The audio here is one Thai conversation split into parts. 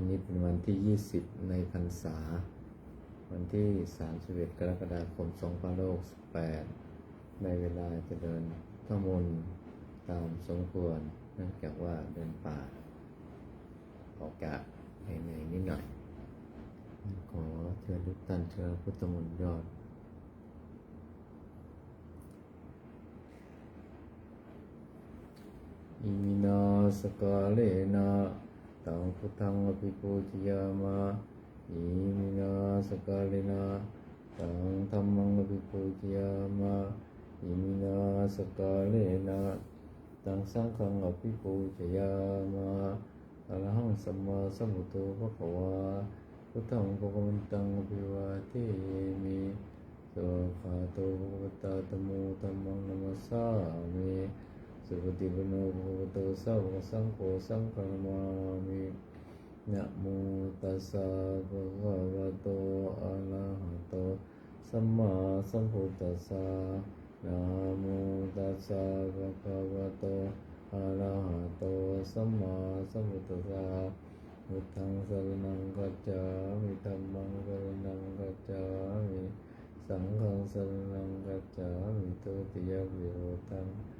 วันนี้เป็นวันที่ 20 ในพรรษา วันที่ 31 กรกฎาคม 2568ในเวลาจะเดินข้ามนต์ตามสมควร เนื่องจากว่าเดินป่า ออกจากเหนื่อยๆนิดหน่อย ขอเชิญทุกท่านเชิญพุทธมนต์ยอดอิมินาสกาเลนะ ตังพุทธังอภิปูชยามะอิมินาสกาเลนะตังธัมมังอภิปูชยามะอิมินาสกาเลนะตังสังฆังอภิปูชยามะอะระหังสัมมาสัมพุทโธภะคะวาพุทธังภะคะวันตังอภิวาเทมิสวากขาโตภะคะวตาธัมโมธัมมังนัมสสามิ สุปฏิปันโนภะควโตสาวกสังโฆสังฆามามินะโมตัสสะภะคะวะโตอะระหะโตสัมมาสัมพุทธัสสะนะโมตัสสะภะคะวะโตอะระหะโตสัมมาสัมพุทธัสสะพุทธังสรณังกัจจามิธัมมังสรณังกัจจามิสังฆังสรณังกัจจามิตุติยวิโรตังสรนังกัจจามิตุติยมปิโรตัง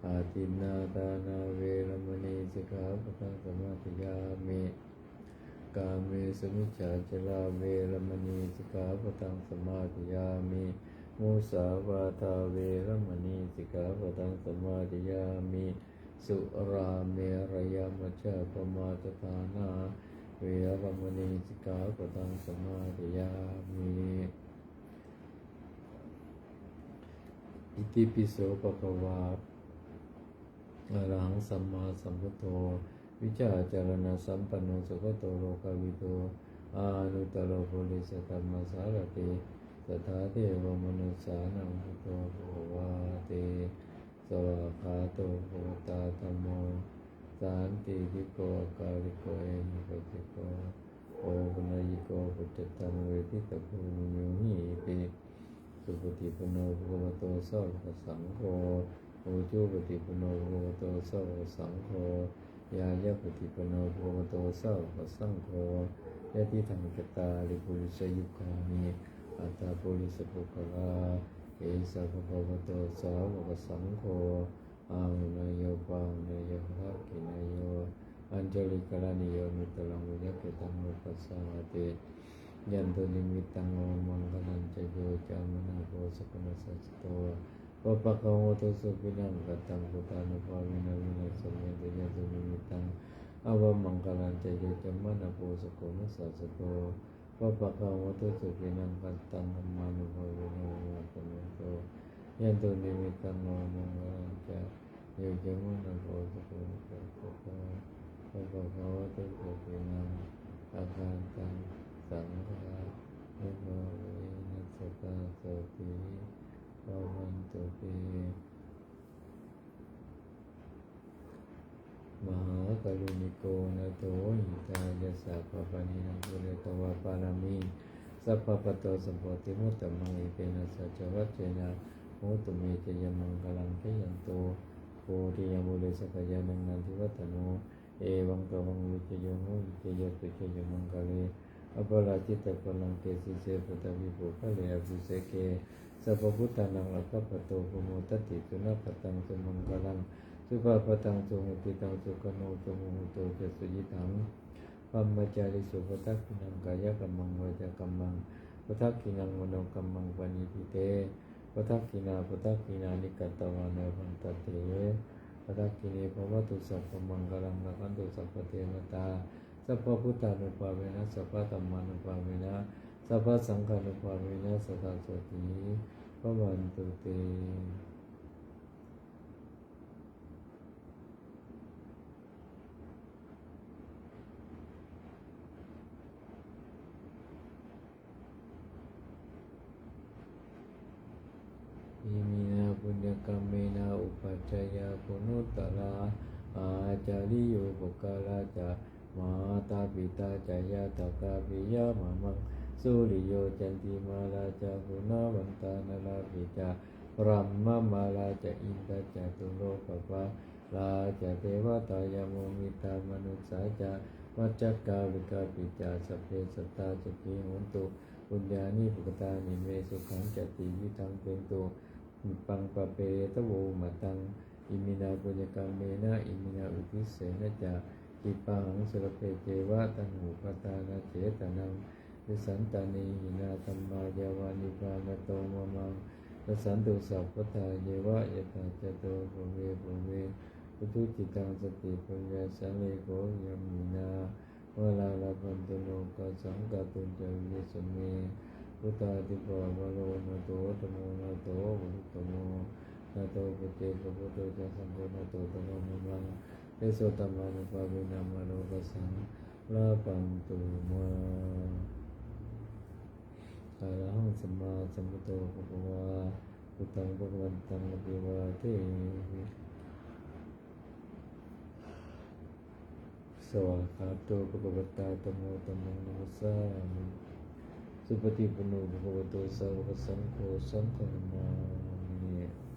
จจามินาตานาเวรมณีสิกขาปทังสมาธิยามิอาทินนาทานาเวรมณีสิกขาปะทังสมาธิยามิกาเมสมิจฉาจลาเวรมณีสิกขาปะทังสมาธิยามิมุสาวาทาเวรมณีสิกขาปะทังสมาธิยามิสุราเมรยามัจจปมาจตานาเวรมณีสิกขาปะทังสมาธิยามิอิติปิโสปะคะวา อรหังสัมมาสัมพุทโธ วิชาจารณสัมปันโนสุขโตโลกาวิโตอานุตโรโพลิสธรรมสารติสถาเทวมนุสานังพุทโธโภวาเตสวากขาโตโภตาธรรมโมสันติทิโกกาลิโกเอหิปติโกโอปัญญิโกปุจจตังเวทิตภูมิโยหิปิสุปฏิปโนภะควโตสาวกสังโฆ โอจูปฏิปโนโภโตสาวสังโฆยายะปฏิปโนโภโตสาวสังโฆยะติทังกตาลิปุริสยุคามิอัตตาปุริสปุคลาเอสะภะคะวะโตสาวกสังโฆอาหุนายโยปังนายโยทักขินายโยอัญจลิกรณิโยมิตลังวิยะเกตังอุปัสสาเตยันตุนิมิตังโอมังคลันจโยจามนาโพสกนัสสะโต ปปะคะวะโตสุปินังกัตตังพุทานุภาเวนะวินัสสเมตยะตุนิมิตังอวมังคลันเจโยจัมมนะโพสโกนัสสะสโตปปะคะวะโตสุปินังกัตตังธัมมานุภาเวนะวินัสสเมโตยันตุนิมิตังอวมังคลันเจโยจัมมนะโพสโกนัสสะสโตปปะคะวะโตสุปินังอาคันตังสังฆานุภาเวนัสสะโสติ ภวันตุเตมหากรุณิโกนะโตหิตายะสัพพปะนินังกุเลตวะปารามิสัพพปะโตสัมปติมุตตมังอิเตนะสัจวัจเจนะมุตตเมเจยมังคลังเทยันโตโพธิยมุเลสกยานังนันทิวัตโนเอวังกวังวิจโยโมวิจโยตุเจยมังคเลอปะราจิตตะพลังเกสิเสปะตะวิปุคะเลอภิเสเก สัพพุทธานังอัคคปโตภโมตติสุนัขตังสุมังคลังสุภาพตังสุหุติตังสุขโนสุโมโตเจสุยิตังปัมมจาริสุปทักขินังกายกัมมังวาจากัมมังปทักขินังมโนกัมมังปณิทิเตปทักขินาปทักขินานิกัตตวานาพันตเตปทักขินีภวตุสัพพมังคลังละคันตุสัพพเทวตาสัพพพุทธานุภาเวนะสัพพธรรมานุภาเวนะสัพพสังฆานุภาเวนะสัทธาโสติพระวัน Pembantu tim. Imina punya kamena upacaya punutala ajari yubukala mata pita jaya taka biya mamang. สุริโยจันติมาลาจาปุนาวันตานาลาปิจารัมมะมาลาจาอินทจาตุโลกปะลาจาเทวตายาโมมิตามนุสสาจาวัจจกาวิกาปิจาสพเพสตาจักขีโหนตุปุญญานิปุกตานิเมสุขังจติวิทังเป็นตัวปังปะเปตะโวมะตังอิมินาปุญญกรรมเมนะอิมินาอุทิเสนะจาจิปังสุรเพเจวะตังหุปตานาเจตนัง วิสันตานีหินาธรรมายาวานิพานโตมะมังวสันตุสัพพทาเยวะยะตาจโตภูเวภูเวปุถุจิตังสติปัญญาสังเลโกยมมินาวลาลาพันตุโลกัสสังกตุจาวิสเมพุทธาติปะวโลนะโตตโมนะโตวุตโมนะโตปุเตกะพุทโธจะสังโฆนะโตตโมนะมังเอโสตมานุภาเวนะมโลกัสสังลาปันตุมา อะระหังสมาสัมพุทโธภะคะวาพุทธังภะควันตังอภิวาเทมิสวากาโตภะคะวตาตโมตมังนัสสามิสุปฏิปันโนภะควะโตสาวกสังโฆสังฆนามา